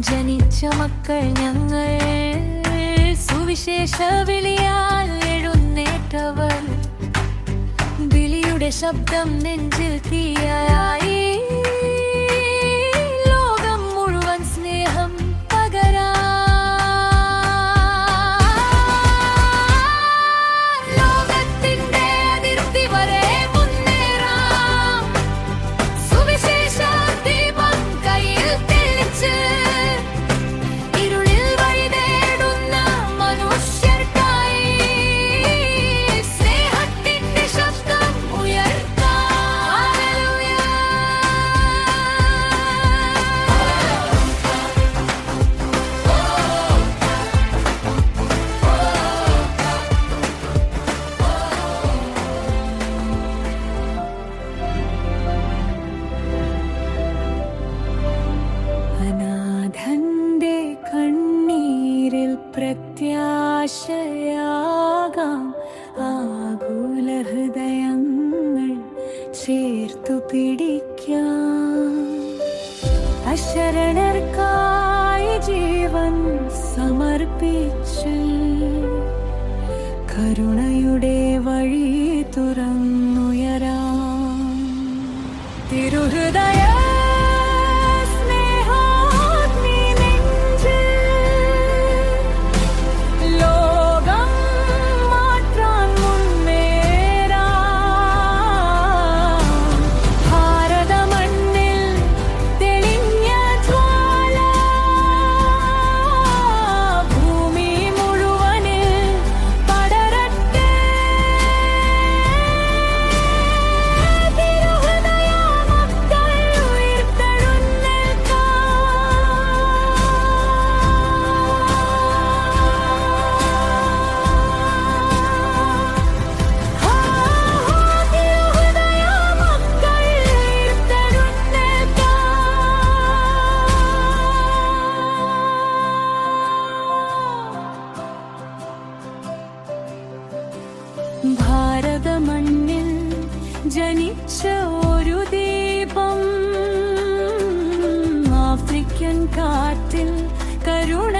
ജനിച്ച മക്കൾ ഞങ്ങൾ. സുവിശേഷ വിളിയാ ശബ്ദം നെഞ്ചിൽ തീയായി. പ്രത്യാശയാകാം ആകുല ചേർത്തു പിടിക്കാം. അശരണർക്കായി ജീവൻ സമർപ്പിച്ച് കരുണയുടെ വഴി തുറന്നുയരാം. തിരുഹൃദയ ഭാരതമണ്ണിൽ ജനിച്ച ഒരു ദീപം. ആഫ്രിക്കൻ കാറ്റിൽ കരുണ